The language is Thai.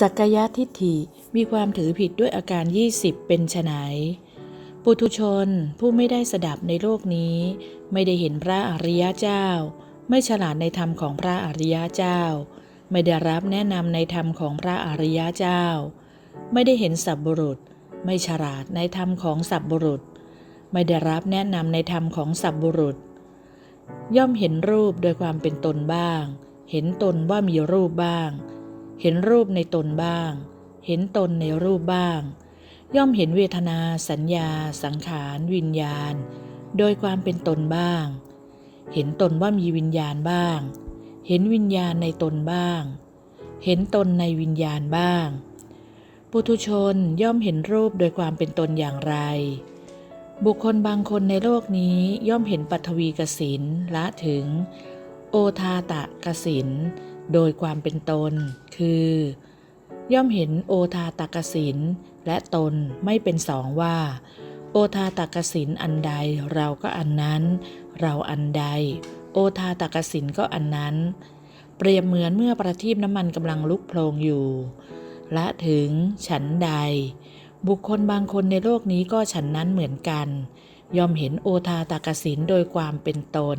สักยะทิฏฐิมีความถือผิดด้วยอาการ 20 เป็นไฉนปุถุชนผู้ไม่ได้สดับในโลกนี้ ไม่ได้เห็นพระอริยเจ้า ไม่ฉลาดในธรรมของพระอริยเจ้า ไม่ได้รับแนะนำในธรรมของพระอริยเจ้า ไม่ได้เห็นสัพบุรุษ ไม่ฉลาดในธรรมของสัพบุรุษ ไม่ได้รับแนะนำในธรรมของสัพบุรุษ ย่อมเห็นรูปโดยความเป็นตนบ้าง เห็นตนว่ามีรูปบ้าง เห็นรูปในตนบ้าง เห็นตนในรูปบ้าง ย่อมเห็นเวทนา สัญญา สังขาร วิญญาณ โดยความเป็นตนบ้าง เห็นตนว่ามีวิญญาณบ้าง เห็นวิญญาณในตนบ้าง เห็นตนในวิญญาณบ้าง ปุถุชนย่อมเห็นรูปโดยความเป็นตนอย่างไร บุคคลบางคนในโลกนี้ย่อมเห็นปัทวีกสินละถึง โอทาตะกสิน โดยความเป็นตน คือ ย่อมเห็นโอทาตากสินและตนไม่เป็นสองว่า โอทาตากสินอันใดเราก็อันนั้น เราอันใด โอทาตากสินก็อันนั้น เปรียบเหมือนเมื่อประทีปน้ำมันกำลังลุกโพลงอยู่และถึงฉันใด บุคคลบางคนในโลกนี้ก็ฉันนั้นเหมือนกัน ย่อมเห็นโอทาตากสินโดยความเป็นตน